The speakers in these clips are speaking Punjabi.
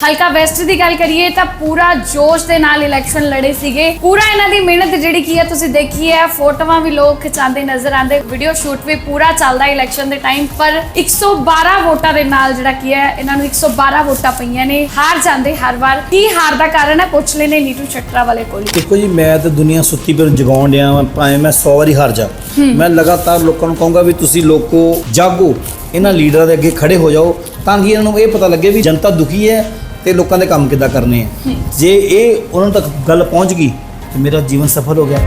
ਹਲਕਾ ਵੈਸਟ ਦੀ ਗੱਲ ਕਰੀਏ ਤਾਂ ਪੂਰਾ ਜੋਸ਼ ਦੇ ਨਾਲ ਇਲੈਕਸ਼ਨ ਲੜੇ ਸੀਗੇ। ਪੂਰਾ ਇਹਨਾਂ ਦੀ ਮਿਹਨਤ ਜਿਹੜੀ ਕੀ ਹੈ ਤੁਸੀਂ ਦੇਖੀ ਹੈ ਫੋਟੋਆਂ ਵੀ ਲੋਕ ਖਿਚਾਉਂਦੇ ਨਜ਼ਰ ਆਉਂਦੇ ਵੀਡੀਓ ਸ਼ੂਟ ਵੀ ਪੂਰਾ ਚੱਲਦਾ ਇਲੈਕਸ਼ਨ ਦੇ ਟਾਈਮ ਪਰ 112 ਵੋਟਾਂ ਦੇ ਨਾਲ ਜਿਹੜਾ ਕੀ ਹੈ ਇਹਨਾਂ ਨੂੰ 112 ਵੋਟਾਂ ਪਈਆਂ ਨੇ ਹਾਰ ਜਾਂਦੇ ਹਰ ਵਾਰ। ਕੀ ਹਾਰ ਦਾ ਕਾਰਨ ਹੈ? ਪੁੱਛ ਲੈਨੇ ਨੀਟੂ ਚੱਟਰਾ ਵਾਲੇ ਕੋਲ। ਦੇਖੋ ਜੀ ਮੈਂ ਤਾਂ ਦੁਨੀਆ ਸੁੱਤੀ ਨੂੰ ਜਗਾਉਣ ਡਿਆ ਵਾਂ ਭਾਵੇਂ ਮੈਂ 100 ਵਾਰੀ ਹਾਰ ਜਾ। ਮੈਂ ਲਗਾਤਾਰ ਲੋਕਾਂ ਨੂੰ ਕਹੂੰਗਾ ਵੀ ਤੁਸੀਂ ਲੋਕੋ ਜਾਗੋ ਇਹਨਾਂ ਲੀਡਰਾਂ ਦੇ ਅੱਗੇ ਖੜੇ ਹੋ ਜਾਓ ਤਾਂ ਕਿ ਇਹਨਾਂ ਨੂੰ ਇਹ ਪਤਾ ਲੱਗੇ ਵੀ ਜਨਤਾ ਦੁਖੀ ਹੈ ਤੇ ਲੋਕਾਂ ਦੇ ਕੰਮ ਕਿੱਦਾਂ ਕਰਨੇ ਆ? ਜੇ ਇਹ ਉਹਨਾਂ ਤੱਕ ਗੱਲ ਪਹੁੰਚ ਗਈ ਤੇ ਮੇਰਾ ਜੀਵਨ ਸਫਲ ਹੋ ਗਿਆ।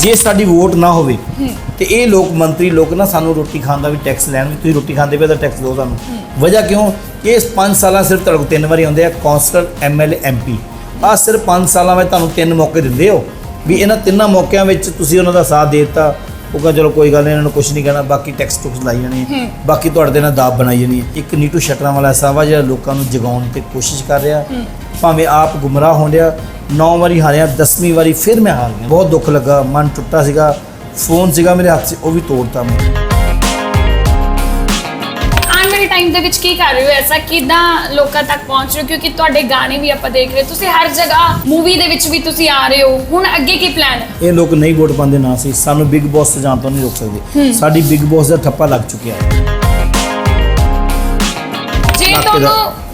ਜੇ ਸਾਡੀ ਵੋਟ ਨਾ ਹੋਵੇ ਤੇ ਇਹ ਲੋਕ ਮੰਤਰੀ ਲੋਕ ਨਾ ਸਾਨੂੰ ਰੋਟੀ ਖਾਣ ਦਾ ਵੀ ਟੈਕਸ ਲੈਣ ਵੀ ਤੁਸੀਂ ਰੋਟੀ ਖਾਂਦੇ ਪਏ ਤਾਂ ਟੈਕਸ ਦਿਓ ਸਾਨੂੰ। ਵਜ੍ਹਾ ਕਿਉਂ? ਇਸ 5 ਸਾਲਾਂ ਸਿਰਫ ਤੁਹਾਡੇ ਕੋਲ ਤਿੰਨ ਵਾਰੀ ਆਉਂਦੇ ਆ ਕੌਂਸਲਰ ਐਮਐਲਏ ਐਮਪੀ ਆ ਸਿਰਫ 5 ਸਾਲਾਂ ਵਿੱਚ ਤੁਹਾਨੂੰ ਤਿੰਨ ਮੌਕੇ ਦਿੰਦੇ ਹੋ ਵੀ ਇਹਨਾਂ ਤਿੰਨਾਂ ਮੌਕਿਆਂ ਵਿੱਚ ਤੁਸੀਂ ਉਹਨਾਂ ਦਾ ਸਾਥ ਦੇ ਦਿੱਤਾ ਉਹ ਕਹਿੰਦਾ ਚਲੋ ਕੋਈ ਗੱਲ ਨਹੀਂ ਇਹਨਾਂ ਨੂੰ ਕੁਝ ਨਹੀਂ ਕਹਿਣਾ ਬਾਕੀ ਟੈਕਸ ਟੁਕਸ ਲਾਈ ਜਾਣੀ ਹੈ। ਬਾਕੀ ਤੁਹਾਡੇ ਦੇ ਨਾਲ ਦਾਬ ਬਣਾਈ ਜਾਣੀ ਹੈ। ਇੱਕ ਨੀਟੂ ਸ਼ਟਰਾਂ ਵਾਲਾ ਐਸਾ ਵਾ ਜਿਹੜਾ ਲੋਕਾਂ ਨੂੰ ਜਗਾਉਣ ਤੇ ਕੋਸ਼ਿਸ਼ ਕਰ ਰਿਹਾ। ਭਾਵੇਂ ਆਪ ਗੁੰਮਰਾਹ ਹੋਣ ਡਿਆ ਨੌ ਵਾਰੀ ਹਾਰਿਆ 10ਵੀਂ ਵਾਰੀ ਫਿਰ ਮੈਂ ਹਾਰ ਗਿਆ। ਬਹੁਤ ਦੁੱਖ ਲੱਗਾ ਮਨ ਟੁੱਟਾ ਸੀਗਾ ਫੋਨ ਸੀਗਾ ਮੇਰੇ ਹੱਥ 'ਚ ਉਹ ਵੀ ਤੋੜਤਾ ਮੈਂ। ਟਾਈਮ ਦੇ ਵਿੱਚ ਕੀ ਕਰ ਰਹੇ ਹੋ? ਐਸਾ ਕਿਦਾਂ ਲੋਕਾਂ ਤੱਕ ਪਹੁੰਚ ਰਹੇ ਹੋ? ਕਿਉਂਕਿ ਤੁਹਾਡੇ ਗਾਣੇ ਵੀ ਆਪਾਂ ਦੇਖ ਰਹੇ ਤੁਸੀਂ ਹਰ ਜਗ੍ਹਾ ਮੂਵੀ ਦੇ ਵਿੱਚ ਵੀ ਤੁਸੀਂ ਆ ਰਹੇ ਹੋ। ਹੁਣ ਅੱਗੇ ਕੀ ਪਲਾਨ ਹੈ? ਇਹ ਲੋਕ ਨਹੀਂ ਵੋਟ ਪਾਉਂਦੇ ਨਾ ਸੀ ਸਾਨੂੰ ਬਿਗ ਬੌਸ ਤੋਂ ਜਾਣ ਤੋਂ ਨਹੀਂ ਰੋਕ ਸਕਦੇ। ਸਾਡੀ ਬਿਗ ਬੌਸ ਦਾ ਠੱਪਾ ਲੱਗ ਚੁੱਕਿਆ ਹੈ। ਜੇ ਤੁਹਾਨੂੰ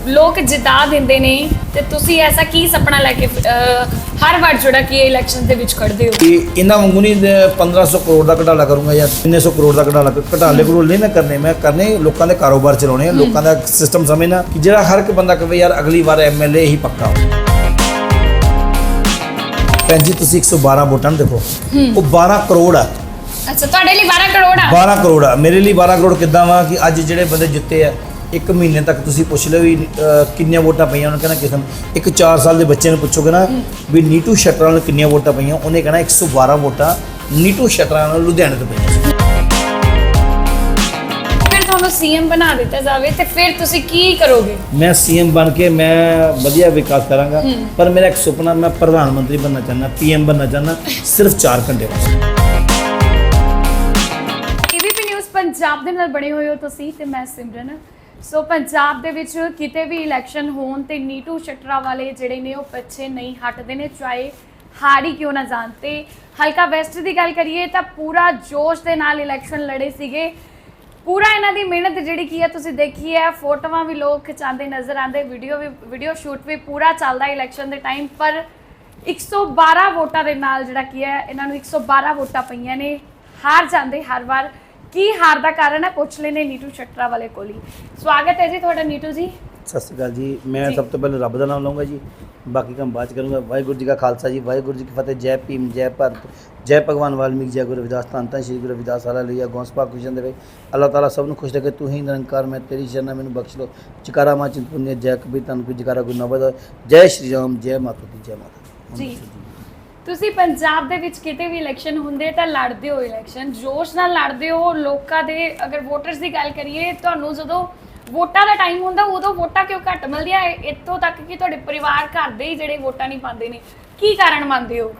ਲੋਕ ਜਿਤਾ ਦਿੰਦੇ ਨੇ ਤੇ ਤੁਸੀਂ ਐਸਾ ਕੀ ਸੁਪਨਾ ਲੈ ਕੇ ਅਹ, ਹਰ ਵਾਰ ਜਿਹੜਾ ਕਿ ਇਲੈਕਸ਼ਨ ਦੇ ਵਿੱਚ ਖੜਦੇ ਹੋ? ਕਿ ਇਹਨਾਂ ਵਾਂਗੂ ਨਹੀਂ 1500 ਕਰੋੜ ਦਾ ਘਟਾਲਾ ਕਰੂੰਗਾ ਜਾਂ 300 ਕਰੋੜ ਦਾ ਘਟਾਲਾ ਘਟਾਲੇ ਕਰੋੜ ਨਹੀਂ ਮੈਂ ਕਰਨੇ ਮੈਂ ਕਰਨੇ ਲੋਕਾਂ ਦੇ ਕਾਰੋਬਾਰ ਚਲਾਉਣੇ ਆ ਲੋਕਾਂ ਦਾ ਸਿਸਟਮ ਸਮਝਣਾ ਕਿ ਜਿਹੜਾ ਹਰ ਇੱਕ ਬੰਦਾ ਕਹੇ ਯਾਰ ਅਗਲੀ ਵਾਰ ਐਮਐਲਏ ਹੀ ਪੱਕਾ ਭੈਣ ਜੀ ਤੁਸੀਂ 112 ਵੋਟਾਂ ਨੂੰ ਦੇਖੋ। ਉਹ 12 ਕਰੋੜ ਆ। ਅੱਛਾ ਤੁਹਾਡੇ ਲਈ 12 ਕਰੋੜ ਆ? 12 ਕਰੋੜ ਆ। ਮੇਰੇ ਲਈ 12 ਕਰੋੜ ਕਿੱਦਾਂ ਵਾ ਕਿ ਅੱਜ ਜਿਹੜੇ ਬੰਦੇ ਜਿੱਤੇ ਆ ਇੱਕ ਮਹੀਨੇ ਤੱਕ ਤੁਸੀਂ ਪੁੱਛ ਲਓ ਵੀ ਅਹ, ਕਿੰਨੀਆਂ ਵੋਟਾਂ ਪਈਆਂ ਉਹਨੇ ਕਹਿੰਦਾ ਕਿਸਮ। ਇੱਕ 4 ਸਾਲ ਦੇ ਬੱਚੇ ਨੂੰ ਪੁੱਛੋਗੇ ਨਾ ਵੀ ਨੀਟੂ ਸ਼ਟਰਾਂ ਨੂੰ ਕਿੰਨੀਆਂ ਵੋਟਾਂ ਪਈਆਂ ਉਹਨੇ ਕਹਿਣਾ 112 ਵੋਟਾਂ ਨੀਟੂ ਸ਼ਟਰਾਂ ਨੂੰ ਲੁਧਿਆਣੇ ਤੋਂ ਪਈਆਂ ਸੀ। ਫਿਰ ਤੁਹਾਨੂੰ ਸੀਐਮ ਬਣਾ ਦਿੱਤਾ ਜਾਵੇ ਤੇ ਫਿਰ ਤੁਸੀਂ ਕੀ ਕਰੋਗੇ? ਮੈਂ ਸੀਐਮ ਬਣ ਕੇ ਮੈਂ ਵਧੀਆ ਵਿਕਾਸ ਕਰਾਂਗਾ ਪਰ ਮੇਰਾ ਇੱਕ ਸੁਪਨਾ ਮੈਂ ਪ੍ਰਧਾਨ ਮੰਤਰੀ ਬਣਨਾ ਚਾਹੁੰਦਾ ਪੀਐਮ ਬਣਨਾ ਚਾਹੁੰਦਾ ਸਿਰਫ 4 ਘੰਟੇ ਵਾਸਤੇ। ਏਬੀਪੀ ਨਿਊਜ਼ ਪੰਜਾਬ ਦੇ ਨਾਲ ਬਣੇ ਹੋਏ ਹੋ ਤੁਸੀਂ ਤੇ ਮੈਂ ਸਿਮਰਨ। ਸੋ ਪੰਜਾਬ ਦੇ ਵਿੱਚ ਕਿਤੇ ਵੀ ਇਲੈਕਸ਼ਨ ਹੋਣ ਤੇ ਨੀਟੂ ਸ਼ਟਰਾ ਵਾਲੇ ਜਿਹੜੇ ਨੇ ਉਹ ਪਿੱਛੇ ਨਹੀਂ ਹਟਦੇ ਨੇ, ਚਾਹੇ ਹਾਰੀ ਕਿਉਂ ਨਾ ਜਾਣ। ਤੇ ਹਲਕਾ ਵੈਸਟ ਦੀ ਗੱਲ ਕਰੀਏ ਤਾਂ ਪੂਰਾ ਜੋਸ਼ ਦੇ ਨਾਲ ਇਲੈਕਸ਼ਨ ਲੜੇ ਸੀਗੇ। ਪੂਰਾ ਇਹਨਾਂ ਦੀ ਮਿਹਨਤ ਜਿਹੜੀ ਕੀ ਹੈ ਤੁਸੀਂ ਦੇਖੀ ਹੈ, ਫੋਟੋਆਂ ਵੀ ਲੋਕ ਖਿਚਾਉਂਦੇ ਨਜ਼ਰ ਆਉਂਦੇ ਵੀਡੀਓ ਵੀ ਵੀਡੀਓ ਸ਼ੂਟ ਵੀ ਪੂਰਾ ਚੱਲਦਾ ਇਲੈਕਸ਼ਨ ਦੇ ਟਾਈਮ ਪਰ 112 ਵੋਟਾਂ ਦੇ ਨਾਲ ਜਿਹੜਾ ਕੀ ਹੈ, ਇਹਨਾਂ ਨੂੰ 112 ਵੋਟਾਂ ਪਈਆਂ ਨੇ। ਹਾਰ ਜਾਂਦੇ ਹਰ ਵਾਰ। ਕੀ ਹਾਰ ਦਾ ਕਾਰਨ ਹੈ ਪੁੱਛ ਲੈਨੇ ਨੀਟੂ ਚੱਟਰਾ ਵਾਲੇ ਕੋਲ ਹੀ ਸਵਾਗਤ ਹੈ ਜੀ ਤੁਹਾਡਾ ਨੀਟੂ ਜੀ ਸਤਿ ਸ਼੍ਰੀ ਅਕਾਲ ਜੀ ਮੈਂ। ਸਭ ਤੋਂ ਪਹਿਲਾਂ ਰੱਬ ਦਾ ਨਾਮ ਲਵਾਂਗਾ ਜੀ ਬਾਕੀ ਕੰਮ ਬਾਅਦ ਚ ਕਰੂੰਗਾ ਵਾਹਿਗੁਰੂ ਜੀ ਕਾ ਖਾਲਸਾ ਜੀ ਵਾਹਿਗੁਰੂ ਜੀ ਕੀ ਫਤਿਹ ਜੈ ਭੀਮ ਜੈ ਭਾਰਤ ਜੈ ਭਗਵਾਨ ਵਾਲਮੀਕ ਜੈ ਗੁਰੂ ਰਵਿਦਾਸ ਧੰਨ ਧੰਨ ਸ਼੍ਰੀ ਗੁਰੂ ਰਵਿਦਾਸ ਆਲਾ ਲਈਆ ਗੌਂਸਪਾ ਕੁਸ਼ਨ ਦੇਵੇ ਅੱਲਾਹ ਤਾਲਾ ਸਭ ਨੂੰ ਖੁਸ਼ ਰੱਖੇ ਤੂੰ ਹੀ ਨਿਰੰਕਾਰ ਮੈਂ ਤੇਰੀ ਸ਼ਰਨ ਮੈਨੂੰ ਬਖਸ਼ ਲੋ ਚਿਕਾਰਾ ਮਾ ਚਿੰਤਪੁੰਨੇ ਜੈ ਕਬੀਰ ਧੰਨ ਕੋ ਜਿਕਾਰਾ ਗੁਰੂ ਨਵਦ ਜੈ ਸ਼੍ਰੀ ਰਾਮ ਜੈ ਮਾਤਾ ਦੀ ਜੈ ਮਾਤਾ ਜੀ। ਤੁਸੀਂ ਪੰਜਾਬ ਦੇ ਵਿੱਚ ਕਿਤੇ ਵੀ ਇਲੈਕਸ਼ਨ ਹੁੰਦੇ ਤਾਂ ਲੜਦੇ ਹੋ ਇਲੈਕਸ਼ਨ ਜੋਸ਼ ਨਾਲ ਲੜਦੇ ਹੋ ਲੋਕਾਂ ਦੇ ਅਗਰ ਵੋਟਰਸ ਦੀ ਗੱਲ ਕਰੀਏ ਤੁਹਾਨੂੰ ਜਦੋਂ ਵੋਟਾਂ ਦਾ ਟਾਈਮ ਹੁੰਦਾ ਉਦੋਂ ਵੋਟਾਂ ਕਿਉਂ ਘੱਟ ਮਿਲਦੀਆਂ? ਇੱਥੋਂ ਤੱਕ ਕਿ ਤੁਹਾਡੇ ਪਰਿਵਾਰ ਘਰ ਦੇ ਹੀ ਜਿਹੜੇ ਵੋਟਾਂ ਨਹੀਂ ਪਾਉਂਦੇ ਨੇ ਕੀ ਕਾਰਨ ਮੰਨਦੇ ਹੋ?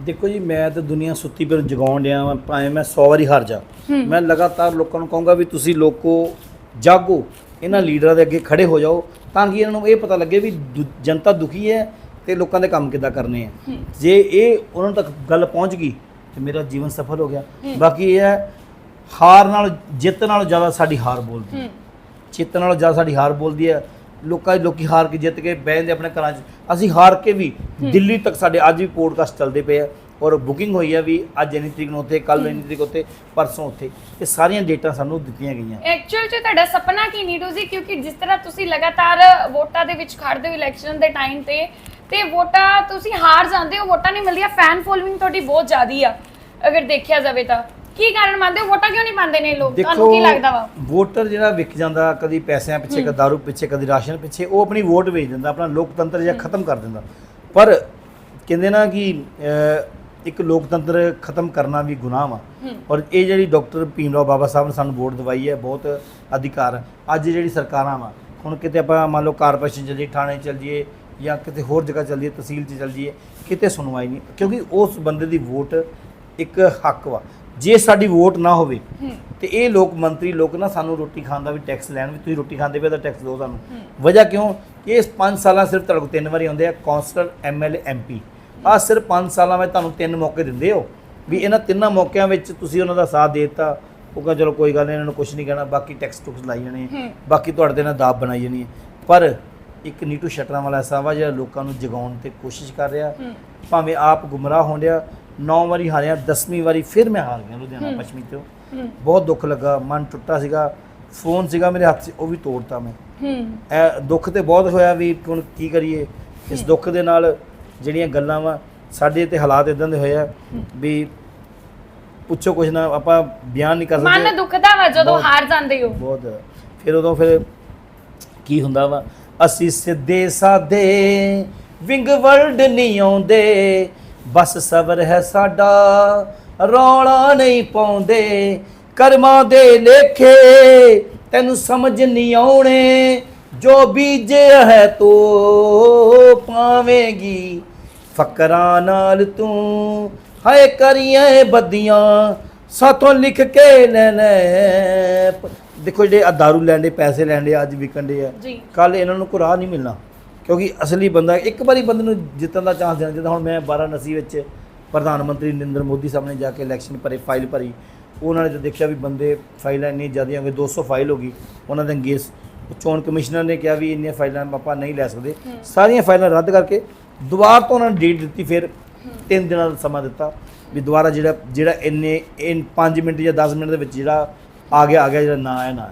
ਦੇਖੋ ਜੀ ਮੈਂ ਤਾਂ ਦੁਨੀਆ ਸੁੱਤੀ ਨੂੰ ਜਗਾਉਣ ਡਿਆ ਵਾਂ ਭਾਵੇਂ ਮੈਂ 100 ਵਾਰੀ ਹਾਰ ਜਾ। ਮੈਂ ਲਗਾਤਾਰ ਲੋਕਾਂ ਨੂੰ ਕਹੂੰਗਾ ਵੀ ਤੁਸੀਂ ਲੋਕੋ ਜਾਗੋ ਇਹਨਾਂ ਲੀਡਰਾਂ ਦੇ ਅੱਗੇ ਖੜੇ ਹੋ ਜਾਓ ਤਾਂ ਕਿ ਇਹਨਾਂ ਨੂੰ ਇਹ ਪਤਾ ਲੱਗੇ ਵੀ ਦੁ- ਜਨਤਾ ਦੁਖੀ ਹੈ ਤੇ ਲੋਕਾਂ ਦੇ ਕੰਮ ਕਿੱਦਾਂ ਕਰਨੇ ਆ? ਜੇ ਇਹ ਉਹਨਾਂ ਤੱਕ ਗੱਲ ਪਹੁੰਚ ਗਈ ਤੇ ਮੇਰਾ ਜੀਵਨ ਸਫਲ ਹੋ ਗਿਆ। ਬਾਕੀ ਇਹ ਹੈ ਹਾਰ ਨਾਲ ਜਿੱਤ ਨਾਲੋਂ ਜ਼ਿਆਦਾ ਸਾਡੀ ਹਾਰ ਬੋਲਦੀ ਹੈ। ਜਿੱਤ ਨਾਲੋਂ ਜ਼ਿਆਦਾ ਸਾਡੀ ਹਾਰ ਬੋਲਦੀ ਹੈ। ਲੋਕਾਂ ਲੋਕੀ ਹਾਰ ਕੇ ਜਿੱਤ ਕੇ ਬਹਿ ਜਾਂਦੇ ਆਪਣੇ ਘਰਾਂ 'ਚ। ਅਸੀਂ ਹਾਰ ਕੇ ਵੀ ਦਿੱਲੀ ਤੱਕ ਸਾਡੇ ਅੱਜ ਵੀ ਪੋਡਕਾਸਟ ਚੱਲਦੇ ਪਏ ਆ। ਔਰ ਬੁਕਿੰਗ ਹੋਈ ਆ ਵੀ ਅੱਜ ਇੰਨੀ ਤਰੀਕ ਨੂੰ ਉੱਥੇ ਕੱਲ ਇੰਨੀ ਤਰੀਕ ਉੱਥੇ ਪਰਸੋਂ ਉੱਥੇ। ਇਹ ਸਾਰੀਆਂ ਡੇਟਾਂ ਸਾਨੂੰ ਦਿੱਤੀਆਂ ਗਈਆਂ। ਐਕਚੁਅਲ 'ਚ ਤੁਹਾਡਾ ਸੁਪਨਾ ਕੀ ਨੀਟੂ ਜੀ? ਕਿਉਂਕਿ ਜਿਸ ਤਰ੍ਹਾਂ ਤੁਸੀਂ ਲਗਾਤਾਰ ਵੋਟਾਂ ਦੇ ਵਿੱਚ ਖੜਦੇ ਹੋ ਇਲੈਕਸ਼ਨ ਦੇ ਟਾਈਮ ਤੇ ਤੇ ਵੋਟਾਂ ਤੁਸੀਂ ਹਾਰ ਜਾਂਦੇ ਹੋ ਵੋਟਾਂ ਨਹੀਂ ਮਿਲਦੀਆਂ ਫੈਨ ਫੋਲੋਇੰਗ ਤੁਹਾਡੀ ਬਹੁਤ ਜ਼ਿਆਦੀ ਆ। ਅਗਰ ਦੇਖਿਆ ਜਾਵੇ ਤਾਂ। ਕੀ ਕਾਰਨ ਮੰਨਦੇ ਹੋ? ਵੋਟਾਂ ਕਿਉਂ ਨਹੀਂ ਪਾਉਂਦੇ ਨੇ ਲੋਕ? ਤੁਹਾਨੂੰ ਕੀ ਲੱਗਦਾ ਵਾ? ਵੋਟਰ ਜਿਹੜਾ ਵਿਕ ਜਾਂਦਾ ਕਦੀ ਪੈਸਿਆਂ ਪਿੱਛੇ ਕਦੀ ਦਾਰੂ ਪਿੱਛੇ ਕਦੀ ਰਾਸ਼ਨ ਪਿੱਛੇ ਉਹ ਆਪਣੀ ਵੋਟ ਵੇਚ ਦਿੰਦਾ ਆਪਣਾ ਲੋਕਤੰਤਰ ਜਿਹਾ ਖਤਮ ਕਰ ਦਿੰਦਾ। ਪਰ ਕਹਿੰਦੇ ਨਾ ਕਿ ਇੱਕ ਲੋਕਤੰਤਰ ਖਤਮ ਕਰਨਾ ਵੀ ਗੁਨਾਹ ਵਾ। ਔਰ ਇਹ ਜਿਹੜੀ ਡਾਕਟਰ ਭੀਮਰਾਓ ਬਾਬਾ ਸਾਹਿਬ ਨੇ ਸਾਨੂੰ ਵੋਟ ਦਵਾਈ ਹੈ ਬਹੁਤ ਅਧਿਕਾਰ। ਅੱਜ ਜਿਹੜੀ ਸਰਕਾਰਾਂ ਵਾ ਹੁਣ ਕਿਤੇ ਆਪਾਂ ਮੰਨ ਲਓ ਕਾਰਪੋਰੇਸ਼ਨ ਚੱਲੀਏ ਥਾਣੇ ਚੱਲ ਜਾਈਏ ਜਾਂ ਕਿਤੇ ਹੋਰ ਜਗ੍ਹਾ ਚੱਲ ਜਾਈਏ ਤਹਿਸੀਲ 'ਚ ਚੱਲ ਜਾਈਏ ਕਿਤੇ ਸੁਣਵਾਈ ਨਹੀਂ। ਕਿਉਂਕਿ ਉਸ ਬੰਦੇ ਦੀ ਵੋਟ ਇੱਕ ਹੱਕ ਵਾ। ਜੇ ਸਾਡੀ ਵੋਟ ਨਾ ਹੋਵੇ ਤੇ ਇਹ ਲੋਕ ਮੰਤਰੀ ਲੋਕ ਨਾ ਸਾਨੂੰ ਰੋਟੀ ਖਾਣ ਦਾ ਵੀ ਟੈਕਸ ਲੈਣ ਵੀ ਤੁਸੀਂ ਰੋਟੀ ਖਾਂਦੇ ਪਏ ਤਾਂ ਟੈਕਸ ਦਿਓ ਸਾਨੂੰ। ਵਜ੍ਹਾ ਕਿਉਂ? ਕਿ ਇਸ 5 ਸਾਲਾਂ ਸਿਰਫ ਤੁਹਾਡੇ ਕੋਲ ਤਿੰਨ ਵਾਰੀ ਆਉਂਦੇ ਆ ਕੌਂਸਲਰ ਐਮਐਲਏ ਐਮਪੀ ਆ ਸਿਰਫ 5 ਸਾਲਾਂ ਵਿੱਚ ਤੁਹਾਨੂੰ ਤਿੰਨ ਮੌਕੇ ਦਿੰਦੇ ਹੋ। ਵੀ ਇਹਨਾਂ ਤਿੰਨਾਂ ਮੌਕਿਆਂ ਵਿੱਚ ਤੁਸੀਂ ਉਹਨਾਂ ਦਾ ਸਾਥ ਦੇ ਦਿੱਤਾ। ਉਹ ਕਹਿੰਦਾ ਚਲੋ ਕੋਈ ਗੱਲ ਨਹੀਂ ਇਹਨਾਂ ਨੂੰ ਕੁਝ ਨਹੀਂ ਕਹਿਣਾ ਬਾਕੀ ਟੈਕਸ ਟੁਕਸ ਲਾਈ ਜਾਣੇ। ਬਾਕੀ ਤੁਹਾਡੇ ਨਾਲ ਦਾਬ ਬਣਾਈ ਜਾਣੀ ਪਰ ਇੱਕ ਨੀਟੂ ਸ਼ਟਰਾਂ ਵਾਲਾ ਐਸਾ ਵਾ ਜਿਹੜਾ ਲੋਕਾਂ ਨੂੰ ਜਗਾਉਣ ਤੇ ਕੋਸ਼ਿਸ਼ ਕਰ ਰਿਹਾ। ਭਾਵੇਂ ਆਪ ਗੁੰਮਰਾਹ ਹੋਣ ਡਿਆ 9 ਵਾਰੀ ਹਾਰਿਆ 10ਵੀਂ ਵਾਰੀ ਫਿਰ ਮੈਂ ਹਾਰ ਗਿਆ ਲੁਧਿਆਣਾ। ਪੱਛਮੀ ਤੋਂ। ਬਹੁਤ ਦੁੱਖ ਲੱਗਾ ਮਨ ਟੁੱਟਾ ਸੀਗਾ ਫੋਨ ਸੀਗਾ ਮੇਰੇ ਹੱਥ 'ਚ ਉਹ ਵੀ ਤੋੜਤਾ ਮੈਂ। ਇਹ ਦੁੱਖ ਤੇ ਬਹੁਤ ਹੋਇਆ ਵੀ ਹੁਣ ਕੀ ਕਰੀਏ? ਇਸ ਦੁੱਖ ਦੇ ਨਾਲ ਜਿਹੜੀਆਂ ਗੱਲਾਂ ਵਾ ਸਾਡੇ ਤੇ ਹਾਲਾਤ ਇਦਾਂ ਦੇ ਹੋਏ ਆ ਵੀ ਪੁੱਛੋ ਕੁਛ ਨਾ ਆਪਾਂ ਬਿਆਨ ਨਹੀਂ ਕਰ ਮਨ ਸਕਦੇ। ਦੁਖਦਾ ਵਾ ਜਦੋਂ ਹਾਰ ਜਾਂਦੇ ਹੋ। ਬਹੁਤ ਫਿਰ ਉਦੋਂ ਫਿਰ ਕੀ ਹੁੰਦਾ ਵਾ? ਅਸੀਂ ਸਿੱਧੇ ਸਾਦੇ, ਵਿੰਗ ਵਰਲਡ ਨਹੀਂ ਆਉਂਦੇ। ਬਸ ਸਬਰ ਹੈ ਸਾਡਾ, ਰੌਲਾ ਨਹੀਂ ਪਾਉਂਦੇ। ਕਰਮਾਂ ਦੇ ਲੇਖੇ ਤੈਨੂੰ ਸਮਝ ਨਹੀਂ ਆਉਣੇ। ਜੋ ਬੀਜੇ ਹੈ ਤੋ ਪਾਵੇਂਗੀ। ਫਕਰਾਂ ਨਾਲ ਤੂੰ ਹਾਏ ਕਰੀਏ ਬੱਦੀਆਂ ਸਾਥੋਂ ਲਿਖ ਕੇ ਲੈ ਲੈ। ਦੇਖੋ ਜਿਹੜੇ ਆ ਦਾਰੂ ਲੈਣ ਦੇ ਪੈਸੇ ਲੈਣ ਦੇ ਅੱਜ ਵਿਕਣ ਦੇ ਆ ਜੀ। ਕੱਲ ਇਹਨਾਂ ਨੂੰ ਕੋਈ ਰਾਹ ਨਹੀਂ ਮਿਲਣਾ। ਕਿਉਂਕਿ ਅਸਲੀ ਬੰਦਾ ਇੱਕ ਵਾਰੀ ਬੰਦੇ ਨੂੰ ਜਿੱਤਣ ਦਾ ਚਾਂਸ ਦੇਣਾ ਚਾਹੀਦਾ ਹੁਣ ਮੈਂ ਵਾਰਾਣਸੀ ਵਿੱਚ ਪ੍ਰਧਾਨ ਮੰਤਰੀ ਨਰਿੰਦਰ ਮੋਦੀ ਸਾਹਮਣੇ ਜਾ ਕੇ ਇਲੈਕਸ਼ਨ ਭਰੇ ਫਾਈਲ ਭਰੀ ਉਹਨਾਂ ਨੇ ਤਾਂ ਦੇਖਿਆ ਵੀ ਬੰਦੇ ਫਾਈਲਾਂ ਇੰਨੀ ਜ਼ਿਆਦੀਆਂ ਹੋ ਗਈ 200 ਫਾਈਲ ਹੋ ਗਈ। ਉਹਨਾਂ ਦੇ ਅੰਗੇਜ਼ ਚੋਣ ਕਮਿਸ਼ਨਰ ਨੇ ਕਿਹਾ ਵੀ ਇੰਨੀਆਂ ਫਾਈਲਾਂ ਆਪਾਂ ਨਹੀਂ ਲੈ ਸਕਦੇ। ਸਾਰੀਆਂ ਫਾਈਲਾਂ ਰੱਦ ਕਰਕੇ ਦੁਬਾਰਾ ਤੋਂ ਉਹਨਾਂ ਨੇ ਡੇਟ ਦਿੱਤੀ ਫਿਰ ਤਿੰਨ ਦਿਨਾਂ ਦਾ ਸਮਾਂ ਦਿੱਤਾ ਵੀ ਦੁਬਾਰਾ ਜਿਹੜਾ ਜਿਹੜਾ ਇੰਨੇ ਇਨ 5 ਮਿੰਟ ਜਾਂ 10 ਮਿੰਟ ਦੇ ਵਿੱਚ ਜਿਹੜਾ ਆ ਗਿਆ ਆ ਗਿਆ ਜਿਹੜਾ ਨਾ ਆਇਆ ਨਾ।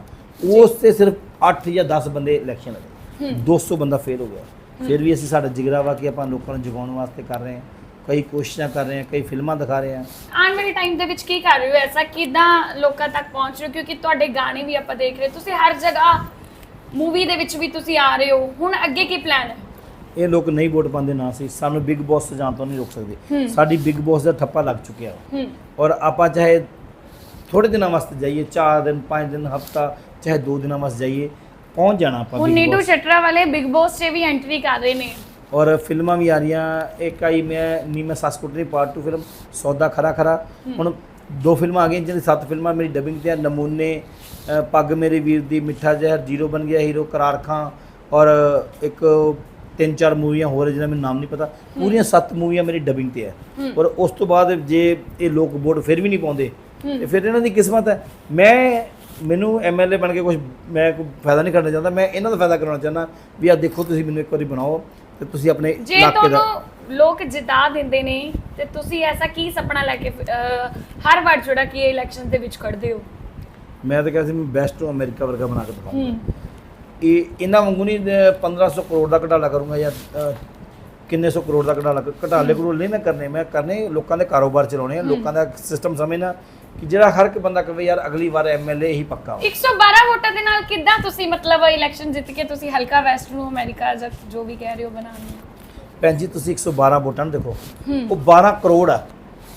ਉਸ ਤੇ ਸਿਰਫ 8 ਜਾਂ 10 ਬੰਦੇ ਇਲੈਕਸ਼ਨ ਲੜੇ 200 ਬੰਦਾ ਫੇਲ ਹੋ ਗਿਆ ਫਿਰ ਵੀ ਅਸੀਂ ਸਾਡਾ ਜਿਗਰਾ ਵਾ ਕਿ ਆਪਾਂ ਲੋਕਾਂ ਨੂੰ ਜਗਾਉਣ ਵਾਸਤੇ ਕਰ ਰਹੇ ਹਾਂ ਕਈ ਕੋਸ਼ਿਸ਼ਾਂ ਕਰ ਰਹੇ ਹਾਂ ਕਈ ਫਿਲਮਾਂ ਦਿਖਾ ਰਹੇ ਹਾਂ ਆਉਣ ਵਾਲੇ ਟਾਈਮ ਦੇ ਵਿੱਚ ਕੀ ਕਰ ਰਹੇ ਹੋ ਐਸਾ ਕਿਦਾਂ ਲੋਕਾਂ ਤੱਕ ਪਹੁੰਚ ਰਹੇ ਹੋ ਕਿਉਂਕਿ ਤੁਹਾਡੇ ਗਾਣੇ ਵੀ ਆਪਾਂ ਦੇਖ ਰਹੇ ਤੁਸੀਂ ਹਰ ਜਗ੍ਹਾ ਮੂਵੀ ਦੇ ਵਿੱਚ ਵੀ ਤੁਸੀਂ ਆ ਰਹੇ ਹੋ ਹੁਣ ਅੱਗੇ ਕੀ ਪਲਾਨ ਹੈ ਇਹ ਲੋਕ ਨਹੀਂ ਵੋਟ ਪਾਉਂਦੇ ਨਾ ਸੀ ਸਾਨੂੰ ਬਿਗ ਬੌਸ ਜਾਣ ਤੋਂ ਨਹੀਂ ਰੋਕ ਸਕਦੇ ਸਾਡੀ ਬਿਗ ਬੌਸ ਦਾ ਠੱਪਾ ਲੱਗ ਚੁੱਕਿਆ। ਹੂੰ ਔਰ ਆਪਾਂ ਚਾਹੇ ਥੋੜੇ ਦਿਨਾਂ ਵਾਸਤੇ ਜਾਈਏ 4 ਦਿਨ 5 ਦਿਨ ਹਫਤਾ ਚਾਹੇ 2 ਦਿਨਾਂ ਵਾਸਤੇ ਜਾਈਏ ਪਹੁੰਚ ਜਾਣਾ ਆਪਾਂ ਹੁਣ Big ਨੀਟੂ Boss। ਵਾਲੇ ਬਿਗ ਬੌਸ 'ਚ ਵੀ ਐਂਟਰੀ ਕਰ ਰਹੇ ਨੇ। ਔਰ ਫਿਲਮਾਂ ਵੀ ਆ ਰਹੀਆਂ ਇੱਕ ਆਈ ਮੈਂ ਨੀ ਮੈਂ ਸੱਸ ਕੁੱਟਣੀ ਪਾਰਟ 2 ਫਿਲਮ ਸੌਦਾ ਖਰਾ ਖਰਾ। ਹੁਣ ਦੋ ਫਿਲਮਾਂ ਆ ਗਈਆਂ ਜਿਹਦੀ ਸੱਤ ਫਿਲਮਾਂ ਮੇਰੀ ਡਬਿੰਗ ਤੇ ਆ ਨਮੂਨੇ ਅ, ਪੱਗ ਮੇਰੇ ਵੀਰ ਦੀ ਮਿੱਠਾ ਜ਼ਹਿਰ ਜ਼ੀਰੋ ਬਣ ਗਿਆ ਹੀਰੋ ਕਰਾਰ ਖਾਂ। ਔਰ ਇੱਕ ਤਿੰਨ ਚਾਰ ਮੂਵੀਆਂ ਹੋਰ ਹੈ ਜਿਹਦਾ ਮੈਨੂੰ ਨਾਮ ਨਹੀਂ ਪਤਾ। ਪੂਰੀਆਂ ਸੱਤ ਮੂਵੀਆਂ ਮੇਰੀ ਡਬਿੰਗ ਤੇ ਹੈ। ਔਰ ਉਸ ਤੋਂ ਬਾਅਦ ਜੇ ਇਹ ਲੋਕ ਵੋਟ ਫਿਰ ਵੀ ਨਹੀਂ ਪਾਉਂਦੇ ਤੇ ਫਿਰ ਇਹਨਾਂ ਦੀ ਕਿਸਮਤ ਹੈ। ਮੈਂ ਮੈਨੂੰ ਐਮਐਲਏ ਬਣ ਕੇ ਕੁਝ ਮੈਂ ਕੋਈ ਫਾਇਦਾ ਨਹੀਂ ਕਰਨਾ ਚਾਹੁੰਦਾ। ਮੈਂ ਇਹਨਾਂ ਦਾ ਫਾਇਦਾ ਕਰਾਉਣਾ ਚਾਹੁੰਦਾ ਵੀ ਆ ਦੇਖੋ ਤੁਸੀਂ ਮੈਨੂੰ ਇੱਕ ਵਾਰੀ ਬਣਾਓ ਤੇ ਤੁਸੀਂ ਆਪਣੇ ਜੇ ਇਲਾਕੇ ਦਾ ਤੁਹਾਨੂੰ ਲੋਕ ਜਿਤਾ ਦਿੰਦੇ ਨੇ ਤੇ ਤੁਸੀਂ ਐਸਾ ਕੀ ਸੁਪਨਾ ਲੈ ਕੇ ਅਹ, ਹਰ ਵਾਰ ਜਿਹੜਾ ਕਿ ਇਹ ਇਲੈਕਸ਼ਨ ਦੇ ਵਿੱਚ ਖੜਦੇ ਹੋ? ਮੈਂ ਤਾਂ ਕਹਿੰਦਾ ਸੀ ਮੈਂ ਬੈਸਟ ਅਮਰੀਕਾ ਵਰਗਾ ਬਣਾ ਕੇ ਦਿਖਾਉਂਗਾ। ਇਹ ਇਹਨਾਂ ਵਾਂਗੂ ਨਹੀਂ ਅਹ, 1500 ਕਰੋੜ ਦਾ ਘਟਾਲਾ ਕਰੂੰਗਾ ਜਾਂ ਅਹ, ਕਿੰਨੇ ਸੌ ਕਰੋੜ ਦਾ ਘਟਾਲਾ ਘਟਾਲੇ ਕਰੋੜ ਨਹੀਂ ਮੈਂ ਕਰਨੇ ਮੈਂ ਕਰਨੇ ਲੋਕਾਂ ਦੇ ਕਾਰੋਬਾਰ ਚਲਾਉਣੇ ਆ ਲੋਕਾਂ ਦਾ ਸਿਸਟਮ ਸਮਝਣਾ ਕਿ ਜਿਹੜਾ ਹਰ ਇੱਕ ਬੰਦਾ ਕਹੇ ਯਾਰ ਅਗਲੀ ਵਾਰ ਐਮਐਲਏ ਹੀ ਪੱਕਾ ਹੋ 112 ਵੋਟਾਂ ਦੇ ਨਾਲ ਕਿੱਦਾਂ ਤੁਸੀਂ ਮਤਲਬ ਇਲੈਕਸ਼ਨ ਜਿੱਤ ਕੇ ਤੁਸੀਂ ਹਲਕਾ ਵੈਸਟ ਨੂੰ ਅਮਰੀਕਾ ਜਾਂ ਜੋ ਵੀ ਕਹਿ ਰਹੇ ਹੋ ਬਣਾਉਣੀ ਭੈਣ ਜੀ ਤੁਸੀਂ 112 ਵੋਟਾਂ ਨੂੰ ਦੇਖੋ। ਉਹ 12 ਕਰੋੜ ਆ।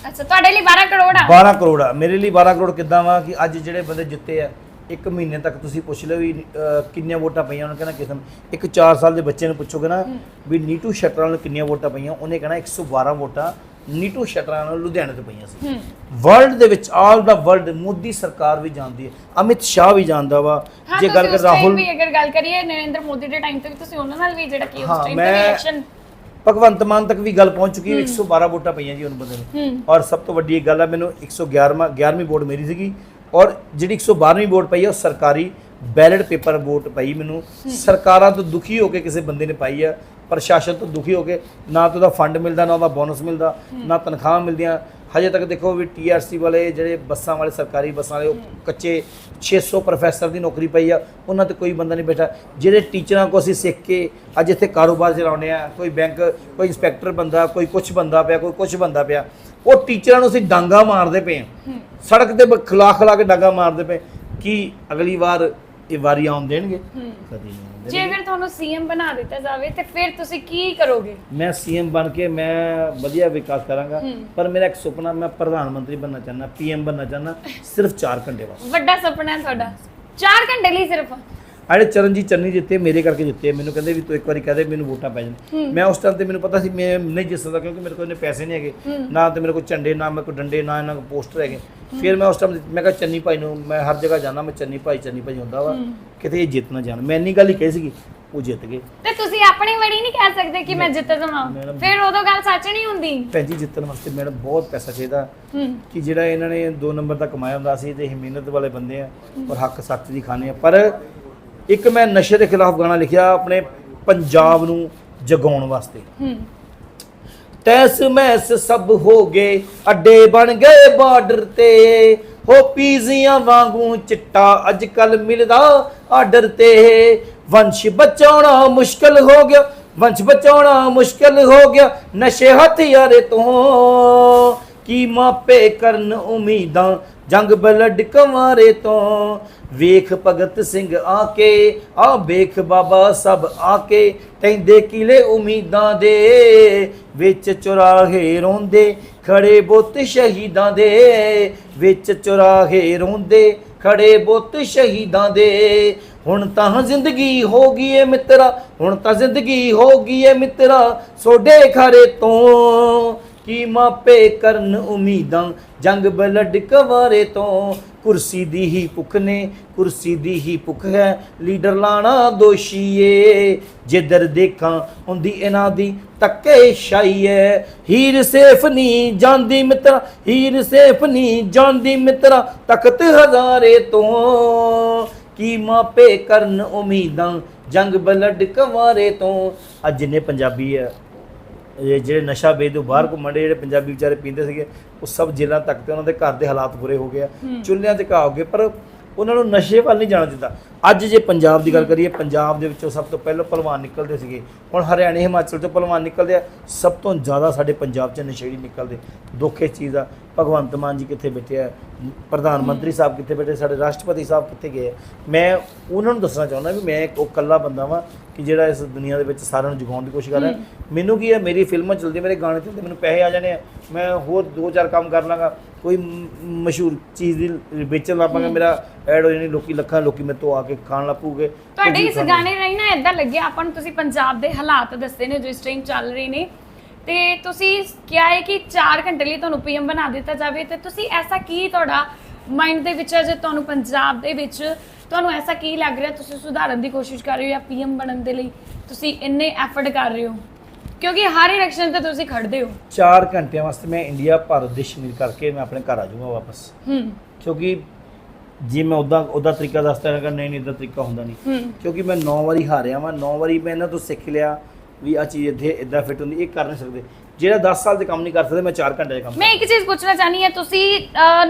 ਅੱਛਾ ਤੁਹਾਡੇ ਲਈ 12 ਕਰੋੜ ਆ? 12 ਕਰੋੜ ਆ। ਮੇਰੇ ਲਈ 12 ਕਰੋੜ ਕਿੱਦਾਂ ਵਾ ਕਿ ਅੱਜ ਜਿਹੜੇ ਬੰਦੇ ਜਿੱਤੇ ਆ ਇੱਕ ਮਹੀਨੇ ਤੱਕ ਤੁਸੀਂ ਪੁੱਛ ਲਓ ਵੀ ਕਿੰਨੀਆਂ ਵੋਟਾਂ ਪਈਆਂ ਉਹਨੇ ਕਹਿਣਾ ਕਿਸਮ। ਇੱਕ 4 ਸਾਲ ਦੇ ਬੱਚੇ ਨੂੰ ਪੁੱਛੋਗੇ ਨਾ ਵੀ ਨੀਟੂ ਸ਼ਟਰਾਂ ਨੂੰ ਕਿੰਨੀਆਂ ਵੋਟਾਂ ਪਈਆਂ ਉਹਨੇ ਕਹਿਣਾ 112 ਵੋਟਾਂ ਨੀਟੂ ਸ਼ਟਰਾਂ ਨੂੰ ਲੁਧਿਆਣੇ ਤੋਂ ਪਈਆਂ ਸੀ। ਵਰਲਡ ਦੇ ਵਿੱਚ ਆਲ ਦਾ ਵਰਲਡ ਮੋਦੀ ਸਰਕਾਰ ਵੀ ਜਾਣਦੀ ਹੈ ਅਮਿਤ ਸ਼ਾਹ ਵੀ ਜਾਣਦਾ ਵਾ। ਜੇ ਗੱਲ ਕਰ ਰਾਹੁਲ ਵੀ ਅਗਰ ਗੱਲ ਕਰੀਏ ਨਰਿੰਦਰ ਮੋਦੀ ਦੇ ਟਾਈਮ ਤੇ ਵੀ ਤੁਸੀਂ ਉਹਨਾਂ ਨਾਲ ਵੀ ਜਿਹੜਾ ਕਿ ਉਸ ਟਾਈਮ ਤੇ ਇਲੈਕਸ਼ਨ ਭਗਵੰਤ ਮਾਨ ਤੱਕ ਵੀ ਗੱਲ ਪਹੁੰਚ ਚੁੱਕੀ ਹੈ 112 ਵੋਟਾਂ ਪਈਆਂ ਜੀ ਉਹਨੂੰ ਬੰਦੇ ਨੂੰ। ਔਰ ਸਭ ਤੋਂ ਵੱਡੀ ਗੱਲ ਹੈ ਮੈਨੂੰ 111ਵਾਂ 11ਵੀਂ ਵੋਟ ਮੇਰੀ ਸੀਗੀ। ਔਰ ਜਿਹੜੀ 112ਵੀਂ ਵੋਟ ਪਈ ਹੈ ਉਹ ਸਰਕਾਰੀ ਬੈਲਟ ਪੇਪਰ ਵੋਟ ਪਈ ਮੈਨੂੰ। ਸਰਕਾਰਾਂ ਤੋਂ ਦੁਖੀ ਹੋ ਕੇ ਕਿਸੇ ਬੰਦੇ ਨੇ ਪਾਈ ਆ, ਪ੍ਰਸ਼ਾਸਨ ਤੋਂ ਦੁਖੀ ਹੋ ਕੇ। ਨਾ ਤਾਂ ਉਹਦਾ ਫੰਡ ਮਿਲਦਾ, ਨਾ ਉਹਦਾ ਬੋਨਸ ਮਿਲਦਾ, ਨਾ ਤਨਖਾਹਾਂ ਮਿਲਦੀਆਂ। ਹਜੇ ਤੱਕ ਦੇਖੋ ਵੀ ਟੀਆਰਸੀ ਵਾਲੇ ਜਿਹੜੇ ਬੱਸਾਂ ਵਾਲੇ, ਸਰਕਾਰੀ ਬੱਸਾਂ ਵਾਲੇ, ਉਹ ਕੱਚੇ 600 ਪ੍ਰੋਫੈਸਰ ਦੀ ਨੌਕਰੀ ਪਈ ਆ। ਉਹਨਾਂ ਤੇ ਕੋਈ ਬੰਦਾ ਨਹੀਂ ਬੈਠਾ। ਜਿਹੜੇ ਟੀਚਰਾਂ ਕੋ ਅਸੀਂ ਸਿੱਖ ਕੇ ਅੱਜ ਇੱਥੇ ਕਾਰੋਬਾਰ ਚਲਾਉਂਦੇ ਆ, ਕੋਈ ਬੈਂਕ, ਕੋਈ ਇੰਸਪੈਕਟਰ ਬੰਦਾ, ਕੋਈ ਕੁਝ ਬੰਦਾ ਪਿਆ, ਕੋਈ ਕੁਝ ਬੰਦਾ ਪਿਆ। ਉਹ ਟੀਚਰਾਂ ਨੂੰ ਅਸੀਂ ਡਾਂਗਾ ਮਾਰਦੇ ਪਏ ਆ। ਸੜਕ ਤੇ ਬ- ਖਿਲਾ ਖਿਲਾ ਕੇ ਡਾਂਗਾ ਮਾਰਦੇ ਪਏ ਕੀ ਅਗਲੀ ਵਾਰ ਇਹ ਵਾਰੀ ਆਉਣ ਦੇਣਗੇ। ਕਦੀ ਨਹੀਂ ਆਉਣ ਜੇ ਦੇਣਗੇ। ਅਗਰ ਤੁਹਾਨੂੰ ਸੀਐਮ ਬਣਾ ਦਿੱਤਾ ਜਾਵੇ ਤੇ ਫਿਰ ਤੁਸੀਂ ਕੀ ਕਰੋਗੇ? ਮੈਂ ਸੀਐਮ ਬਣ ਕੇ ਮੈਂ ਵਧੀਆ ਵਿਕਾਸ ਕਰਾਂਗਾ। ਪਰ ਮੇਰਾ ਇੱਕ ਸੁਪਨਾ ਮੈਂ ਪ੍ਰਧਾਨ ਮੰਤਰੀ ਬਣਨਾ ਚਾਹੁੰਦਾ ਪੀਐਮ ਬਣਨਾ ਚਾਹੁੰਦਾ ਸਿਰਫ 4 ਘੰਟੇ ਵਾਸਤੇ। ਵੱਡਾ ਸੁਪਨਾ ਹੈ ਤੁਹਾਡਾ। 4 ਘੰਟੇ ਲਈ ਸਿਰਫ। ਆਹ ਜਿਹੜੇ ਚਰਨਜੀਤ ਚੰਨੀ ਜਿੱਤੇ ਮੇਰੇ ਕਰਕੇ ਜਿੱਤੇ। ਆ। ਮੈਨੂੰ ਕਹਿੰਦੇ ਵੀ ਤੂੰ ਇੱਕ ਵਾਰੀ ਕਹਦੇ ਮੈਨੂੰ ਵੋਟਾਂ ਪੈ ਜਾਣ। ਮੈਂ ਉਸ ਟਾਈਮ ਤੇ ਮੈਨੂੰ ਪਤਾ ਸੀ ਮੈਂ ਨਹੀਂ ਜਿੱਤ ਸਕਦਾ ਕਿਉਂਕਿ ਮੇਰੇ ਕੋਲ ਇੰਨੇ ਪੈਸੇ ਨਹੀਂ ਹੈਗੇ। ਨਾ ਤੇ ਮੇਰੇ ਕੋਲ ਝੰਡੇ ਨਾ ਮੇਰੇ ਕੋਲ ਡੰਡੇ ਨਾ ਇਹਨਾਂ ਕੋਲ ਪੋਸਟਰ ਹੈਗੇ। ਫਿਰ ਮੈਂ ਉਸ ਟਾਈਮ ਮੈਂ ਕਿਹਾ ਚੰਨੀ ਭਾਈ ਨੂੰ ਮੈਂ ਹਰ ਜਗ੍ਹਾ ਜਾਣਾ ਮੈਂ ਚੰਨੀ ਭਾਈ ਚੰਨੀ ਭਾਈ ਹੁੰਦਾ ਵਾ। ਕਿਤੇ ਇਹ ਜਿੱਤ ਨਾ ਜਾਣ। ਮੈਂ ਇੰਨੀ ਗੱਲ ਹੀ ਕਹੀ ਸੀਗੀ ਉਹ ਜਿੱਤ ਗਏ। ਤੇ ਤੁਸੀਂ ਆਪਣੀ ਵੜੀ ਨਹੀਂ ਕਹਿ ਸਕਦੇ ਕਿ ਮੈਂ ਜਿੱਤ ਜਾਵਾਂ। ਫਿਰ ਉਦੋਂ ਗੱਲ ਸੱਚ ਨਹੀਂ ਹੁੰਦੀ। ਭੈਣ ਜੀ ਜਿੱਤਣ ਵਾਸਤੇ ਮੈਡਮ ਬਹੁਤ ਪੈਸਾ ਚਾਹੀਦਾ। ਕਿ ਜਿਹੜਾ ਇਹਨਾਂ ਨੇ 2 ਨੰਬਰ ਦਾ ਕਮਾਇਆ ਹੁੰਦਾ ਸੀ ਤੇ ਇਹ ਮਿਹਨਤ ਵਾਲੇ ਬੰਦੇ ਆ ਔਰ ਹੱਕ ਸੱਚ ਦੀ ਖਾਣੇ ਆ। ਪਰ ਇੱਕ ਮੈਂ ਨਸ਼ੇ ਦੇ ਖਿਲਾਫ ਗਾਣਾ ਲਿਖਿਆ ਆਪਣੇ ਪੰਜਾਬ ਨੂੰ ਜਗਾਉਣ ਵਾਸਤੇ। ਹੂੰ। ਤੈਸ ਮੈਸ ਸਭ ਹੋ ਗਏ ਅੱਡੇ ਬਣ ਗਏ ਬਾਰਡਰ ਤੇ। ਹੋ ਪੀਜ਼ੀਆਂ ਵਾਂਗੂ ਚਿੱਟਾ ਅੱਜ ਕੱਲ ਮਿਲਦਾ ਆਰਡਰ ਤੇ। ਵੰਸ਼ ਬਚਾਉਣਾ ਮੁਸ਼ਕਲ ਹੋ ਗਿਆ ਵੰਸ਼ ਬਚਾਉਣਾ ਮੁਸ਼ਕਲ ਹੋ ਗਿਆ। ਨਸ਼ੇ ਹਥਿਆਰੇ ਤੋਂ ਕੀ ਮਾਪੇ ਕਰਨ ਉਮੀਦਾਂ? ਜੰਗ ਬਲੱਡ ਕਵਾਰੇ ਤੋਂ। ਵੇਖ ਭਗਤ ਸਿੰਘ ਆ ਕੇ ਆ ਵੇਖ ਬਾਬਾ ਸਭ ਆ ਕੇ ਕਹਿੰਦੇ ਕਿਲੇ ਉਮੀਦਾਂ ਦੇ। ਵਿੱਚ ਚੁਰਾਹੇ ਰੋਂਦੇ, ਖੜੇ ਬੁੱਤ ਸ਼ਹੀਦਾਂ ਦੇ। ਵਿੱਚ ਚੁਰਾਹੇ ਰੋਂਦੇ, ਖੜੇ ਬੁੱਤ ਸ਼ਹੀਦਾਂ ਦੇ। ਹੁਣ ਤਾਂ ਜ਼ਿੰਦਗੀ ਹੋ ਗਈ ਏ ਮਿੱਤਰਾ, ਹੁਣ ਤਾਂ ਜ਼ਿੰਦਗੀ ਹੋ ਗਈ ਏ ਮਿੱਤਰਾ ਸੋਡੇ ਖਰੇ ਤੋਂ। ਕੀ ਮਾਪੇ ਕਰਨ ਉਮੀਦਾਂ? ਜੰਗ ਬਲੱਡ ਕਵਾਰੇ ਤੋਂ। ਕੁਰਸੀ ਦੀ ਹੀ ਭੁੱਖ ਨੇ, ਕੁਰਸੀ ਦੀ ਹੀ ਭੁੱਖ ਹੈ। ਲੀਡਰ ਲਾਣਾ ਦੋਸ਼ੀਏ ਜਿੱਧਰ ਦੇਖਾਂ, ਹੁੰਦੀ ਇਹਨਾਂ ਦੀ ਤੱਕੇ ਸ਼ਾਈ ਹੈ ਹੀਰ ਸੇਫ ਨਹੀਂ ਜਾਂਦੀ ਮਿੱਤਰਾ, ਹੀਰ ਸੇਫ ਨਹੀਂ ਜਾਂਦੀ ਮਿੱਤਰਾ, ਤਖਤ ਹਜ਼ਾਰੇ ਤੋਂ। ਕੀ ਮਾਪੇ ਕਰਨ ਉਮੀਦਾਂ? ਜੰਗ ਬਲੱਡ ਕਵਾਰੇ ਤੋਂ। ਅੱਜ ਜਿੰਨੇ ਪੰਜਾਬੀ ਆ ਜਿਹੜੇ ਨਸ਼ਾ ਵੇਚਦੇ ਬਾਹਰ ਘੁੰਮਣ ਦੇ ਜਿਹੜੇ ਪੰਜਾਬੀ ਵਿਚਾਰੇ ਪੀਂਦੇ ਸੀਗੇ ਉਹ ਸਭ ਜੇਲ੍ਹਾਂ ਤੱਕ ਤੇ ਉਹਨਾਂ ਦੇ ਘਰ ਦੇ ਹਾਲਾਤ ਬੁਰੇ ਹੋ ਗਏ ਆ। ਚੁੱਲ੍ਹਿਆਂ ਤੇ ਘਾਹ ਹੋ ਗਏ ਪਰ ਉਹਨਾਂ ਨੂੰ ਨਸ਼ੇ ਵੱਲ ਨਹੀਂ ਜਾਣਾ ਦਿੱਤਾ। ਅੱਜ ਜੇ ਪੰਜਾਬ ਦੀ ਗੱਲ ਕਰੀਏ ਪੰਜਾਬ ਦੇ ਵਿੱਚੋਂ ਸਭ ਤੋਂ ਪਹਿਲਾਂ ਪਹਿਲਵਾਨ ਨਿਕਲਦੇ ਸੀਗੇ। ਹੁਣ ਹਰਿਆਣੇ ਹਿਮਾਚਲ ਤੋਂ ਪਹਿਲਵਾਨ ਨਿਕਲਦੇ ਆ। ਸਭ ਤੋਂ ਜ਼ਿਆਦਾ ਸਾਡੇ ਪੰਜਾਬ 'ਚ ਨਸ਼ੇੜੀ ਨਿਕਲਦੇ। ਦੁੱਖ ਇਸ ਚੀਜ਼ ਦਾ। ਭਗਵੰਤ ਮਾਨ ਜੀ ਕਿੱਥੇ ਬੈਠੇ ਆ? ਪ੍ਰਧਾਨ ਮੰਤਰੀ ਸਾਹਿਬ ਕਿੱਥੇ ਬੈਠੇ? ਸਾਡੇ ਰਾਸ਼ਟਰਪਤੀ ਸਾਹਿਬ ਕਿੱਥੇ ਗਏ ਆ? ਮੈਂ ਉਹਨਾਂ ਨੂੰ ਦੱਸਣਾ ਚਾਹੁੰਦਾ ਵੀ ਮੈਂ ਇੱਕ ਉਹ ਇਕੱਲਾ ਬੰਦਾ ਵਾਂ ਕਿ ਜਿਹੜਾ ਇਸ ਦੁਨੀਆ ਦੇ ਵਿੱਚ ਸਾਰਿਆਂ ਨੂੰ ਜਗਾਉਣ ਦੀ ਕੋਸ਼ਿਸ਼ ਕਰ ਰਿਹਾ। ਮੈਨੂੰ ਕੀ ਹੈ ਮੇਰੀ ਫਿਲਮਾਂ ਚੱਲਦੀਆਂ ਮੇਰੇ ਗਾਣੇ ਚੱਲਦੇ ਮੈਨੂੰ ਪੈਸੇ ਆ ਜਾਣੇ ਆ। ਮੈਂ ਹੋਰ ਦੋ ਚਾਰ ਕੰਮ ਕਰ ਲਾਂਗਾ। ਕੋਈ ਮਸ਼ਹੂਰ ਚੀਜ਼ ਦੀ ਵੇਚਣ ਲੱਪਾਂਗਾ ਮੇਰਾ ਐਡ ਹੋ ਜਾਣੀ ਲੋਕੀ ਲੱਖਾਂ ਲੋਕੀ ਮੇਰੇ ਤੋਂ ਆ ਕੇ ਖਾਣ ਲੱਪੂਗੇ ਤੁਹਾਡੇ ਇਸ ਗਾਣੇ ਰਾਹੀਂ ਨਾ ਇਦਾਂ ਲੱਗਿਆ ਆਪਾਂ ਨੂੰ ਤੁਸੀਂ ਪੰਜਾਬ ਦੇ ਹਾਲਾਤ ਦੱਸੇ ਨੇ ਜੋ ਇਸ ਟਾਈਮ ਚੱਲ ਰਹੇ ਨੇ। ਤੇ ਤੁਸੀਂ ਕਿਹਾ ਹੈ ਕਿ 4 ਘੰਟੇ ਲਈ ਤੁਹਾਨੂੰ ਪੀਐਮ ਬਣਾ ਦਿੱਤਾ ਜਾਵੇ ਤੇ ਤੁਸੀਂ ਐਸਾ ਕੀ ਤੁਹਾਡਾ ਮਾਈਂਡ ਦੇ ਵਿੱਚ ਹੈ ਜੇ ਤੁਹਾਨੂੰ ਪੰਜਾਬ ਦੇ ਵਿੱਚ ਤੁਹਾਨੂੰ ਐਸਾ ਕੀ ਲੱਗ ਰਿਹਾ ਤੁਸੀਂ ਸੁਧਾਰਨ ਦੀ ਕੋਸ਼ਿਸ਼ ਕਰ ਰਹੇ ਹੋ ਜਾਂ ਪੀਐਮ ਬਣਨ ਦੇ ਲਈ ਤੁਸੀਂ ਇੰਨੇ ਐਫਰਟ ਕਰ ਰਹੇ ਹੋ? ਕਿਉਂਕਿ ਹਰ ਇਲੈਕਸ਼ਨ ਤੇ ਤੁਸੀਂ ਖੜਦੇ ਹੋ। 4 ਘੰਟਿਆਂ ਵਾਸਤੇ ਮੈਂ ਇੰਡੀਆ ਭਾਰਤ ਦੇ ਸ਼ਮੀਰ ਕਰਕੇ ਮੈਂ ਆਪਣੇ ਘਰ ਆ ਜਾਊਂਗਾ ਵਾਪਸ। ਹੂੰ। ਕਿਉਂਕਿ ਜੇ ਮੈਂ ਉਦਾਂ ਉਹਦਾ ਤਰੀਕਾ ਦੱਸਦਾ ਹੈਗਾ ਨਹੀਂ ਨਹੀਂ ਇਦਾਂ ਤਰੀਕਾ ਹੁੰਦਾ ਨਹੀਂ। ਕਿਉਂਕਿ ਮੈਂ 9 ਵਾਰੀ ਹਾਰਿਆ ਵਾਂ 9 ਵਾਰੀ ਮੈਂ ਇਹਨਾਂ ਤੋਂ ਸਿੱਖ ਲਿਆ ਵੀ ਆ ਚੀਜ਼ ਇੱਥੇ ਇਦਾਂ ਫਿੱਟ ਹੁੰਦੀ ਇਹ ਕਰ ਨਹੀਂ ਸਕਦੇ। ਜਿਹੜਾ 10 ਸਾਲ ਦੇ ਕੰਮ ਨਹੀਂ ਕਰ ਸਕਦੇ ਮੈਂ 4 ਘੰਟੇ ਦੇ ਕੰਮ ਮੈਂ ਇੱਕ ਚੀਜ਼ ਪੁੱਛਣਾ ਚਾਹਨੀ ਹੈ ਤੁਸੀਂ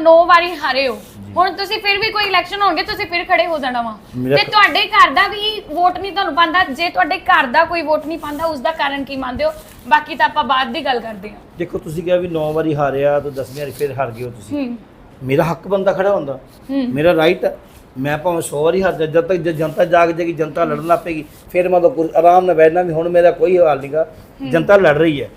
9 ਵਾਰੀ ਹਾਰੇ ਹੋ। ਹੁਣ ਤੁਸੀਂ ਫਿਰ ਵੀ ਕੋਈ ਇਲੈਕਸ਼ਨ ਹੋਣਗੇ ਤੁਸੀਂ ਫਿਰ ਖੜੇ ਹੋ ਜਾਣਾ ਵਾ। ਤੇ ਤੁਹਾਡੇ ਘਰ ਦਾ ਵੀ ਵੋਟ ਨਹੀਂ ਤੁਹਾਨੂੰ ਪਾਉਂਦਾ ਜੇ ਤੁਹਾਡੇ ਘਰ ਦਾ ਕੋਈ ਵੋਟ ਨਹੀਂ ਪਾਉਂਦਾ ਉਸ ਦਾ ਕਾਰਨ ਕੀ ਮੰਨਦੇ ਹੋ? ਬਾਕੀ ਤਾਂ ਆਪਾਂ ਬਾਅਦ ਦੀ ਗੱਲ ਕਰਦੇ ਹਾਂ। ਦੇਖੋ ਤੁਸੀਂ ਕਿਹਾ ਵੀ 9 ਵਾਰੀ ਹਾਰਿਆ ਤਾਂ 10ਵੀਂ ਵਾਰੀ ਫਿਰ ਹਾਰ ਗਏ ਹੋ ਤੁਸੀਂ। ਮੇਰਾ ਹੱਕ ਬੰਦਾ ਖੜਾ ਹੁੰਦਾ। ਮੇਰਾ ਰਾਈਟ ਹੈ। ਮੈਂ ਭਾਵੇਂ 100 ਵਾਰੀ ਹਾਰ ਜਦ ਤੱਕ ਜਨਤਾ ਜਾਗ ਜਾਏਗੀ ਜਨਤਾ ਲੜਨ ਲੱਗ ਪਏਗੀ ਫਿਰ ਮੈਂ ਤਾਂ ਆਰਾਮ ਨਾਲ ਬੈਠਣਾ ਵੀ ਹੁਣ ਮੇਰਾ ਕੋਈ ਹਾਲ ਨਹੀਂਗਾ ਜਨਤਾ ਲੜ ਰਹੀ ਹੈ।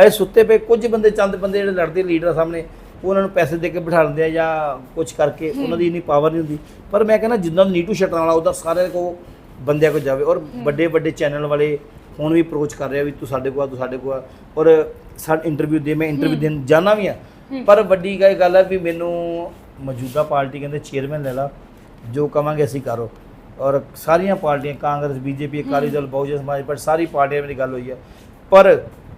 ਹਏ ਸੁੱਤੇ ਪਏ ਕੁਝ ਬੰਦੇ ਚੰਦ ਬੰਦੇ ਜਿਹੜੇ ਲੜਦੇ ਲੀਡਰਾਂ ਸਾਹਮਣੇ ਉਹਨਾਂ ਨੂੰ ਪੈਸੇ ਦੇ ਕੇ ਬਿਠਾ ਲੈਂਦੇ ਆ ਜਾਂ ਕੁਝ ਕਰਕੇ ਉਹਨਾਂ ਦੀ ਇੰਨੀ ਪਾਵਰ ਨਹੀਂ ਹੁੰਦੀ। ਪਰ ਮੈਂ ਕਹਿੰਦਾ ਜਿੱਦਾਂ ਨੀਟੂ ਛਟਣ ਵਾਲਾ ਉਹਦਾ ਸਾਰੇ ਕੋ ਬੰਦਿਆਂ ਕੋ ਜਾਵੇ। ਔਰ ਵੱਡੇ ਵੱਡੇ ਚੈਨਲ ਵਾਲੇ ਹੁਣ ਵੀ ਅਪਰੋਚ ਕਰ ਰਿਹਾ ਵੀ ਤੂੰ ਸਾਡੇ ਕੋਲ ਆ ਤੂੰ ਸਾਡੇ ਕੋਲ ਆ। ਔਰ ਸਾਡ ਇੰਟਰਵਿਊ ਦੇ ਮੈਂ ਇੰਟਰਵਿਊ ਦੇਣ ਜਾਣਾ ਵੀ ਆ। ਪਰ ਵੱਡੀ ਗੱਲ ਗੱਲ ਹੈ ਵੀ ਮੈਨੂੰ ਮੌਜੂਦਾ ਪਾਰਟੀ ਕਹਿੰਦੇ ਚੇਅਰਮੈਨ ਲੈ ਲਾ ਜੋ ਕਵਾਂਗੇ ਅਸੀਂ ਕਰੋ। ਔਰ ਸਾਰੀਆਂ ਪਾਰਟੀਆਂ ਕਾਂਗਰਸ ਬੀਜੇਪੀ ਅਕਾਲੀ ਦਲ ਬਹੁਜਨ ਸਮਾਜ ਪਾਰਟੀ ਸਾਰੀ ਪਾਰਟੀਆਂ ਮੇਰੀ ਗੱਲ ਹੋਈ ਹੈ ਪਰ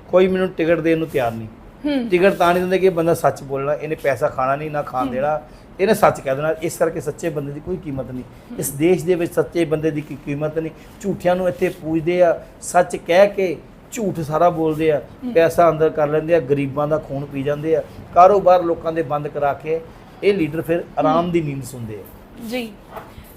ਕੋਈ ਮੈਨੂੰ ਟਿਕਟ ਦੇਣ ਨੂੰ ਤਿਆਰ ਨਹੀਂ। ਟਿਕਟ ਤਾਂ ਨਹੀਂ ਦਿੰਦੇ ਕਿ ਬੰਦਾ ਸੱਚ ਬੋਲਣਾ ਇਹਨੇ ਪੈਸਾ ਖਾਣਾ ਨਹੀਂ ਨਾ ਖਾਣ ਦੇਣਾ ਇਹਨੇ ਸੱਚ ਕਹਿ ਦੇਣਾ। ਇਸ ਕਰਕੇ ਸੱਚੇ ਬੰਦੇ ਦੀ ਕੋਈ ਕੀਮਤ ਨਹੀਂ। ਇਸ ਦੇਸ਼ ਦੇ ਵਿੱਚ ਸੱਚੇ ਬੰਦੇ ਦੀ ਕੋਈ ਕੀਮਤ ਨਹੀਂ। ਝੂਠਿਆਂ ਨੂੰ ਇੱਥੇ ਪੂਜਦੇ ਆ ਸੱਚ ਕਹਿ ਕੇ ਝੂਠ ਸਾਰਾ ਬੋਲਦੇ ਆ ਪੈਸਾ ਅੰਦਰ ਕਰ ਲੈਂਦੇ ਆ ਗਰੀਬਾਂ ਦਾ ਖੂਨ ਪੀ ਜਾਂਦੇ ਆ ਕਾਰੋਬਾਰ ਲੋਕਾਂ ਦੇ ਬੰਦ ਕਰਾ ਕੇ ਇਹ ਲੀਡਰ ਫਿਰ ਆਰਾਮ ਦੀ ਨੀਂਦ ਸੁਣਦੇ ਆ। ਜੀ।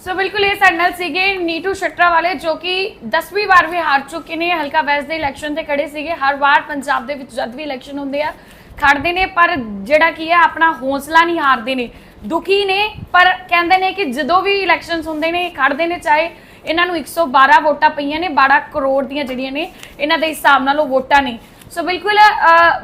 ਸੋ ਬਿਲਕੁਲ ਇਹ ਸਾਡੇ ਨਾਲ ਸੀਗੇ ਨੀਟੂ ਸ਼ਟਰਾ ਵਾਲੇ ਜੋ ਕਿ 10ਵੀਂ ਵਾਰ ਵੀ ਹਾਰ ਚੁੱਕੇ ਨੇ ਹਲਕਾ ਵੈਸਟ ਦੇ ਇਲੈਕਸ਼ਨ ਤੇ ਖੜੇ ਸੀਗੇ। ਹਰ ਵਾਰ ਪੰਜਾਬ ਦੇ ਵਿੱਚ ਜਦ ਵੀ ਇਲੈਕਸ਼ਨ ਹੁੰਦੇ ਆ ਖੜਦੇ ਨੇ ਪਰ ਜਿਹੜਾ ਕੀ ਹੈ ਆਪਣਾ ਹੌਸਲਾ ਨਹੀਂ ਹਾਰਦੇ ਨੇ। ਦੁਖੀ ਨੇ ਪਰ ਕਹਿੰਦੇ ਨੇ ਕਿ ਜਦੋਂ ਵੀ ਇਲੈਕਸ਼ਨਸ ਹੁੰਦੇ ਨੇ ਖੜਦੇ ਨੇ ਚਾਹੇ ਇਹਨਾਂ ਨੂੰ 112 ਵੋਟਾਂ ਪਈਆਂ ਨੇ 12 ਕਰੋੜ ਦੀਆਂ ਜਿਹੜੀਆਂ ਨੇ, ਇਹਨਾਂ ਦੇ ਹਿਸਾਬ ਨਾਲ ਉਹ ਵੋਟਾਂ ਨੇ। ਸੋ ਬਿਲਕੁਲ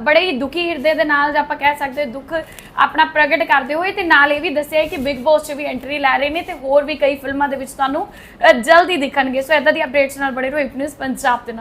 ਬੜੇ ਹੀ ਦੁਖੀ ਹਿਰਦੇ ਦੇ ਨਾਲ ਜੇ ਆਪਾਂ ਕਹਿ ਸਕਦੇ, ਦੁੱਖ ਆਪਣਾ ਪ੍ਰਗਟ ਕਰਦੇ ਹੋਏ ਤੇ ਨਾਲ ਇਹ ਵੀ ਦੱਸਿਆ ਕਿ ਬਿਗ ਬੌਸ 'ਚ ਵੀ ਐਂਟਰੀ ਲੈ ਰਹੇ ਨੇ ਤੇ ਹੋਰ ਵੀ ਕਈ ਫਿਲਮਾਂ ਦੇ ਵਿੱਚ ਤੁਹਾਨੂੰ ਜਲਦੀ ਦਿਖਣਗੇ। ਸੋ ਇਦਾਂ ਦੀ ਅਪਡੇਟਸ ਨਾਲ ਬੜੇ ਰਹੋ ਨਿਊਜ਼ ਪੰਜਾਬ ਦੇ ਨਾਲ।